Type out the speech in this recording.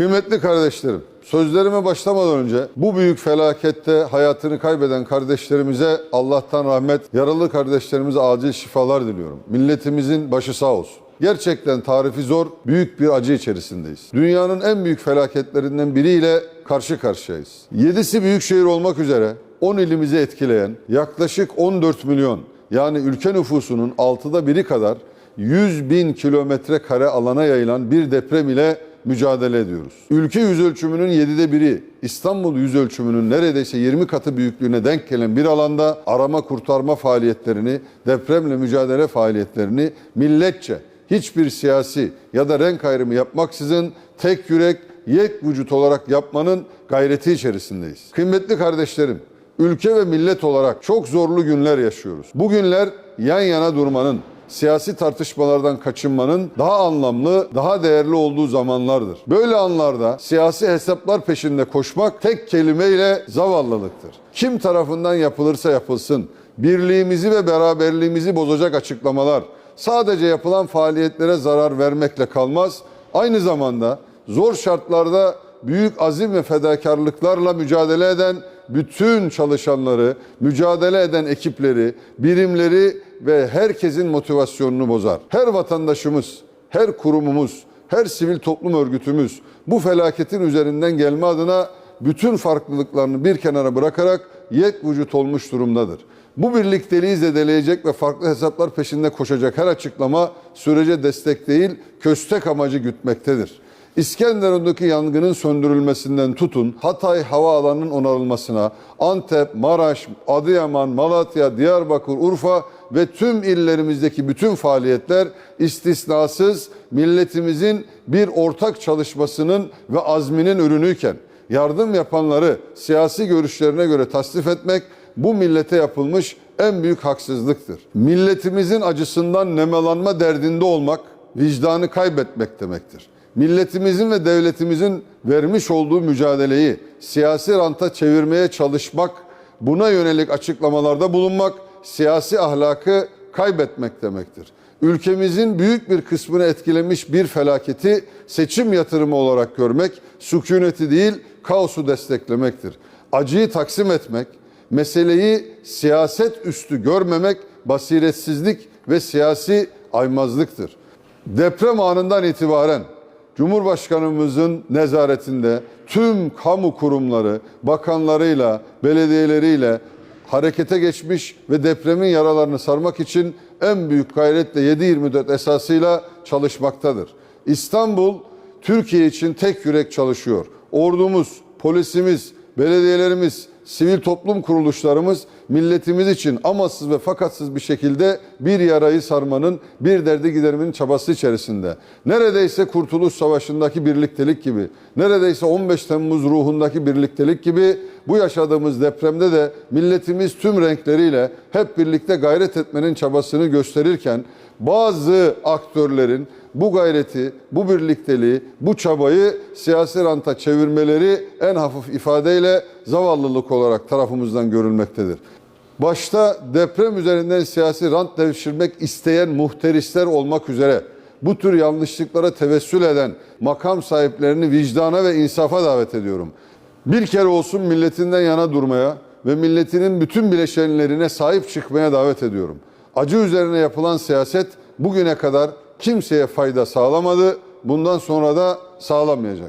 Kıymetli kardeşlerim, sözlerime başlamadan önce bu büyük felakette hayatını kaybeden kardeşlerimize Allah'tan rahmet, yaralı kardeşlerimize acil şifalar diliyorum. Milletimizin başı sağ olsun. Gerçekten tarifi zor, büyük bir acı içerisindeyiz. Dünyanın en büyük felaketlerinden biriyle karşı karşıyayız. Yedisi büyük şehir olmak üzere 10 ilimizi etkileyen yaklaşık 14 milyon yani ülke nüfusunun altıda biri kadar 100 bin kilometre kare alana yayılan bir deprem ile mücadele ediyoruz. Ülke yüz ölçümünün 7'de biri İstanbul yüz ölçümünün neredeyse 20 katı büyüklüğüne denk gelen bir alanda arama kurtarma faaliyetlerini, depremle mücadele faaliyetlerini milletçe hiçbir siyasi ya da renk ayrımı yapmaksızın tek yürek, yek vücut olarak yapmanın gayreti içerisindeyiz. Kıymetli kardeşlerim, ülke ve millet olarak çok zorlu günler yaşıyoruz. Bu günler yan yana durmanın, siyasi tartışmalardan kaçınmanın daha anlamlı, daha değerli olduğu zamanlardır. Böyle anlarda siyasi hesaplar peşinde koşmak tek kelimeyle zavallılıktır. Kim tarafından yapılırsa yapılsın, birliğimizi ve beraberliğimizi bozacak açıklamalar sadece yapılan faaliyetlere zarar vermekle kalmaz, aynı zamanda zor şartlarda büyük azim ve fedakarlıklarla mücadele eden bütün çalışanları, mücadele eden ekipleri, birimleri ve herkesin motivasyonunu bozar. Her vatandaşımız, her kurumumuz, her sivil toplum örgütümüz bu felaketin üzerinden gelme adına bütün farklılıklarını bir kenara bırakarak yek vücut olmuş durumdadır. Bu birlikteliği zedeleyecek ve farklı hesaplar peşinde koşacak her açıklama sürece destek değil, köstek amacı gütmektedir. İskenderun'daki yangının söndürülmesinden tutun Hatay havaalanının onarılmasına, Antep, Maraş, Adıyaman, Malatya, Diyarbakır, Urfa ve tüm illerimizdeki bütün faaliyetler istisnasız milletimizin bir ortak çalışmasının ve azminin ürünüyken yardım yapanları siyasi görüşlerine göre tasnif etmek bu millete yapılmış en büyük haksızlıktır. Milletimizin acısından nemalanma derdinde olmak vicdanı kaybetmek demektir milletimizin ve devletimizin vermiş olduğu mücadeleyi siyasi ranta çevirmeye çalışmak, buna yönelik açıklamalarda bulunmak, siyasi ahlakı kaybetmek demektir. Ülkemizin büyük bir kısmını etkilemiş bir felaketi seçim yatırımı olarak görmek, sükuneti değil kaosu desteklemektir. Acıyı taksim etmek, meseleyi siyaset üstü görmemek basiretsizlik ve siyasi aymazlıktır. Deprem anından itibaren Cumhurbaşkanımızın nezaretinde tüm kamu kurumları, bakanlarıyla, belediyeleriyle harekete geçmiş ve depremin yaralarını sarmak için en büyük gayretle 7-24 esasıyla çalışmaktadır. İstanbul Türkiye için tek yürek çalışıyor. Ordumuz, polisimiz, belediyelerimiz, sivil toplum kuruluşlarımız milletimiz için amansız ve fakatsız bir şekilde bir yarayı sarmanın, bir derdi gidermenin çabası içerisinde. Neredeyse Kurtuluş Savaşı'ndaki birliktelik gibi, neredeyse 15 Temmuz ruhundaki birliktelik gibi bu yaşadığımız depremde de milletimiz tüm renkleriyle hep birlikte gayret etmenin çabasını gösterirken bazı aktörlerin bu gayreti, bu birlikteliği, bu çabayı siyasi ranta çevirmeleri en hafif ifadeyle zavallılık olarak tarafımızdan görülmektedir. Başta deprem üzerinden siyasi rant devşirmek isteyen muhterisler olmak üzere bu tür yanlışlıklara tevessül eden makam sahiplerini vicdana ve insafa davet ediyorum. Bir kere olsun milletinden yana durmaya ve milletinin bütün bileşenlerine sahip çıkmaya davet ediyorum. Acı üzerine yapılan siyaset bugüne kadar kimseye fayda sağlamadı, bundan sonra da sağlamayacak.